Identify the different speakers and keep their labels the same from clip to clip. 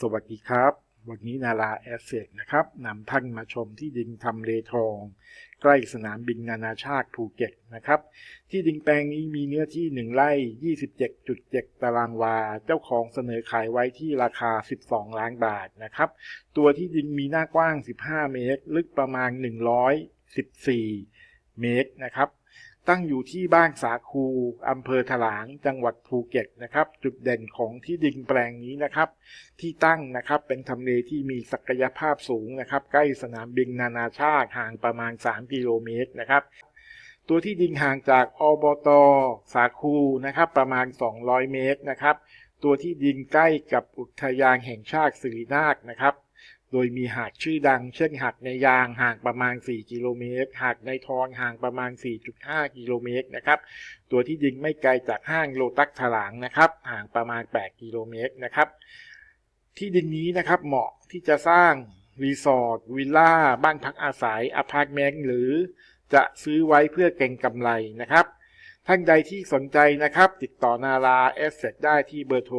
Speaker 1: สวัสดีครับ วันนี้นาราแอสเซทนะครับนำท่านมาชมที่ดินทำเลทอง ใกล้สนามบินนานาชาติภูเก็ตนะครับ ที่ดินแปลงนี้มีเนื้อที่ 1ไร่27.7 ตารางวา เจ้าของเสนอขายไว้ที่ราคา 12 ล้านบาทนะครับ ตัวที่ดินมีหน้ากว้าง 15 เมตร ลึกประมาณ 114 เมตรนะครับ ตั้งอยู่ที่บ้านสาคูอำเภอถลาง จังหวัดภูเก็ตนะครับ จุดเด่นของที่ดินแปลงนี้นะครับ ที่ตั้งนะครับเป็นทำเลที่มีศักยภาพสูงนะครับ ใกล้สนามบินนานาชาติห่างประมาณ 3 กิโลเมตรนะครับ ตัวที่ดินห่างจากอบตสาคูนะครับ ประมาณ 200 เมตรนะครับ ตัวที่ดินใกล้กับอุทยานแห่งชาติสิรินาถนะครับ โดยมีหาดชื่อดัง เช่นหาดในยางห่างประมาณ 4 กิโลเมตร หาดในทองห่างประมาณ 4.5 กิโลเมตรนะครับ ตัวที่ดินไม่ไกลจากห้างโลตัสถลางนะครับ ห่างประมาณ 8 กิโลเมตรนะครับ ที่ดินนี้นะครับเหมาะที่จะสร้างรีสอร์ทวิลล่า บ้านพักอาศัยอพาร์ตเมนต์หรือจะซื้อไว้เพื่อเก็งกำไรนะครับ ท่านใดที่สนใจนะครับ ติดต่อนาราเอสเซได้ที่เบอร์โทร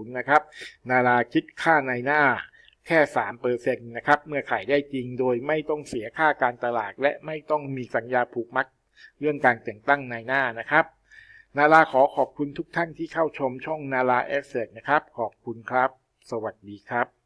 Speaker 1: 0802882000 นะครับ นาราคิดค่าในหน้าแค่ 3%นะครับ เมื่อขายได้จริงโดยไม่ต้องเสียค่าการตลาด และไม่ต้องมีสัญญาผูกมัดเรื่องการแต่งตั้งในหน้านะครับ นาราขอขอบคุณทุกท่านที่เข้าชมช่องนาราเอสเซนะครับ ขอบคุณครับ สวัสดีครับ